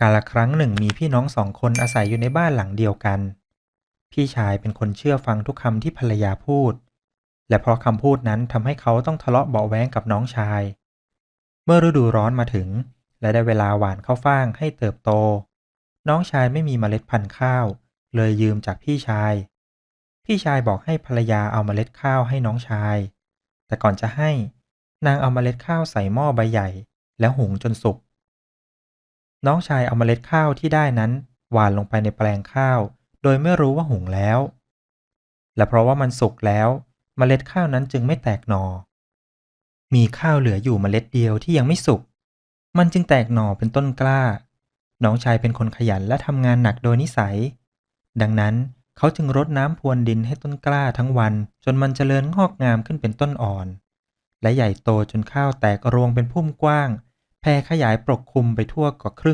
กาลครั้งหนึ่งมีพี่น้องสองคนอาศัยอยู่ในบ้านหลังเดียวกัน พี่ชายเป็นคนเชื่อฟังทุกคำที่ภรรยาพูด และเพราะคำพูดนั้นทำให้เขาต้องทะเลาะเบาะแว้งกับน้องชาย เมื่อฤดูร้อนมาถึง และได้เวลาหว่านข้าวฟ่างให้เติบโต น้องชายไม่มีเมล็ดพันธุ์ข้าว เลยยืมจากพี่ชาย พี่ชายบอกให้ภรรยาเอาเมล็ดข้าวให้น้องชาย แต่ก่อนจะให้ นางเอาเมล็ดข้าวใส่หม้อใบใหญ่ แล้วหุงจนสุก น้องชายเอาเมล็ดข้าวที่ได้นั้นหว่านลงไปในแปลงข้าว โดยไม่รู้ว่าหุงแล้ว และเพราะว่ามันสุกแล้วเมล็ดข้าวนั้นจึงไม่แตกหนอ มีข้าวเหลืออยู่เมล็ดเดียวที่ยังไม่สุก มันจึงแตกหน่อเป็นต้นกล้า น้องชายเป็นคนขยันและทำงานหนักโดยนิสัย ดังนั้นเขาจึงรดน้ำพรวนดินให้ต้นกล้าทั้งวัน จนมันเจริญงอกงามขึ้นเป็นต้นอ่อน และใหญ่โตจนข้าวแตกรวงเป็นพุ่มกว้าง แผ่ขยายปกคลุมไปทั่วกว่าครึ่ง